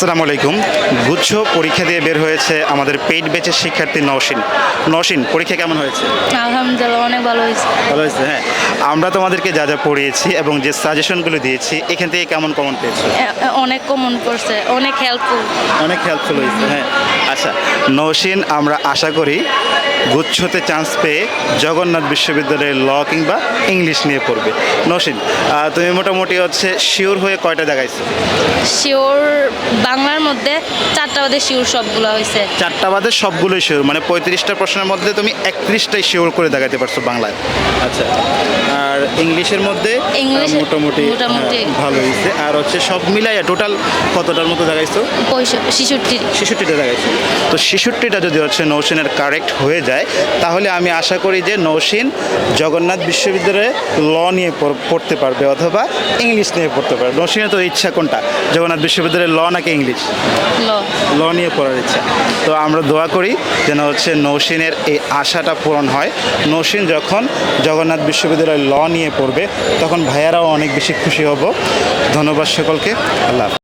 আসসালামু আলাইকুম। গুচ্ছ পরীক্ষা দিয়ে বের হয়েছে আমাদের পেইড ব্যাচের শিক্ষার্থী নওশিন। নওশিন পরীক্ষা কেমন হয়েছে? আলহামদুলিল্লাহ অনেক ভালো হয়েছে। ভালো হয়েছে হ্যাঁ। আমরা তোমাদেরকে যা যা পড়িয়েছি এবং যে সাজেশনগুলো দিয়েছি এখান থেকে কেমন কমন পেয়েছ? অনেক কমন পড়ছে অনেক হেল্পফুল অনেক হেল্পফুল হয়েছে হ্যাঁ। আচ্ছা নৌসিন আমরা আশা করি গুচ্ছতে চান্স পেয়ে জগন্নাথ বিশ্ববিদ্যালয়ের ল কিংবা ইংলিশ নিয়ে পড়বে। নৌসিন তুমি মোটামুটি হচ্ছে শিওর হয়ে কয়টা দেখাইছো শিওর বাংলার মধ্যে চারটা বাদে শিওর সবগুলো হয়েছে। চারটা বাদে সবগুলোই শিওর মানে পঁয়ত্রিশটা প্রশ্নের মধ্যে তুমি একত্রিশটাই শিওর করে দেখাতে পারছ বাংলায়। আচ্ছা আর ইংলিশের মধ্যে? ইংলিশে মোটামুটি মোটামুটি। হ্যাঁ, ভালো হয়েছে। আর হচ্ছে সব মিলাইয়া টোটাল কতটার মতো দেখাইছো শিশুটি ছেষট্টিটা দেখাইছে তো ছেষট্টিটা যদি হচ্ছে নৌসিনের কারেক্ট হয়ে যায় তাহলে আমি আশা করি যে নৌসিন জগন্নাথ বিশ্ববিদ্যালয়ে ল নিয়ে পড়তে পারবে অথবা ইংলিশ নিয়ে পড়তে পারবে। নৌসিনের তো ইচ্ছা কোনটা? জগন্নাথ বিশ্ববিদ্যালয়ে ল নাকি ইংলিশ? ল। নিয়ে পড়ার ইচ্ছা। তো আমরা দোয়া করি যেন হচ্ছে নৌসিনের এই আশাটা পূরণ হয়। নৌসিন যখন জগন্নাথ বিশ্ববিদ্যালয়ে ল নিয়ে পড়বে তখন ভাইয়ারাও অনেক বেশি খুশি হব। ধন্যবাদ সকলকে। আল্লাহ।